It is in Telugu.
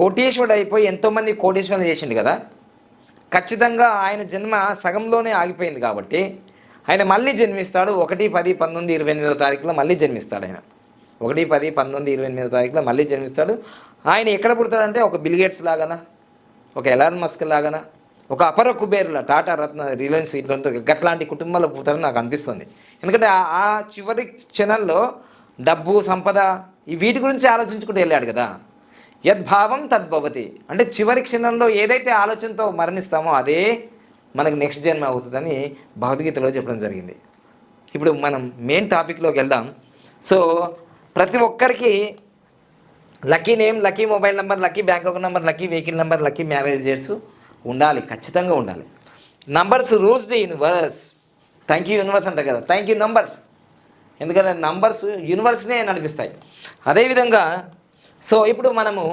కోటీశ్వరుడు అయిపోయి ఎంతోమంది కోటీశ్వరులు చేసిండు కదా? ఖచ్చితంగా ఆయన జన్మ సగంలోనే ఆగిపోయింది కాబట్టి ఆయన మళ్ళీ జన్మిస్తాడు. ఒకటి పది పంతొమ్మిది ఇరవై ఎనిమిదో తారీఖులో మళ్ళీ జన్మిస్తాడు ఆయన. ఒకటి పది పంతొమ్మిది ఇరవై ఎనిమిదో తారీఖులో మళ్ళీ జన్మిస్తాడు. ఆయన ఎక్కడ పుడతాడంటే ఒక బిల్గేట్స్ లాగానా? ఒక ఎలాన్ మస్క్ లాగానా? ఒక అపర కుబేర్ల టాటా రత్న రిలయన్స్ ఇట్లంతా గట్లాంటి కుటుంబాల్లో పుడతారని నాకు అనిపిస్తుంది. ఎందుకంటే ఆ- ఆ చివరి క్షణంలో డబ్బు సంపద ఈ వీటి గురించి ఆలోచించుకుంటూ వెళ్ళాడు కదా. యద్భావం తద్భవతి. అంటే చివరి క్షణంలో ఏదైతే ఆలోచనతో మరణిస్తామో అదే మనకు నెక్స్ట్ జన్మ అవుతుందని భగవద్గీతలో చెప్పడం జరిగింది. ఇప్పుడు మనం మెయిన్ టాపిక్లోకి వెళ్దాం. సో ప్రతి ఒక్కరికి lucky name lucky mobile number lucky bank account number lucky vehicle number lucky marriage dates ఉండాలి ఖచ్చితంగా ఉండాలి. Numbers rules the universe thank you universe అంటారు కదా. థ్యాంక్ యూ నంబర్స్ ఎందుకంటే నంబర్స్ యూనివర్స్నే నడిపిస్తాయి. అదేవిధంగా సో ఇప్పుడు మనము